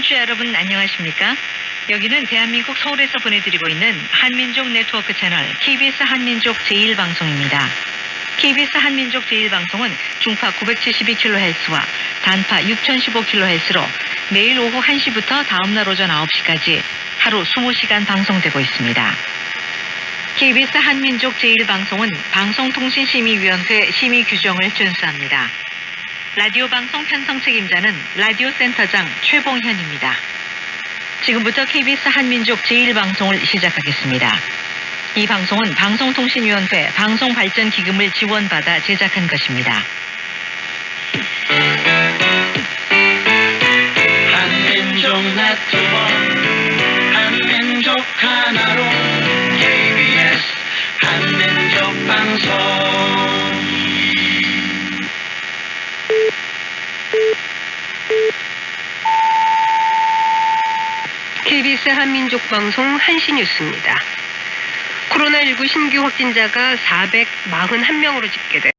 청취자 여러분 안녕하십니까? 여기는 대한민국 서울에서 보내드리고 있는 한민족 네트워크 채널 KBS 한민족 제1방송입니다. KBS 한민족 제1방송은 중파 972kHz와 단파 6015kHz로 매일 오후 1시부터 다음날 오전 9시까지 하루 20시간 방송되고 있습니다. KBS 한민족 제1방송은 방송통신심의위원회 심의 규정을 준수합니다. 라디오 방송 편성 책임자는 라디오 센터장 최봉현입니다. 지금부터 KBS 한민족 제1방송을 시작하겠습니다. 이 방송은 방송통신위원회 방송발전기금을 지원받아 제작한 것입니다. 한민족 네트 KBS 한민족 방송 한시 뉴스입니다. 코로나19 신규 확진자가 441명으로 집계돼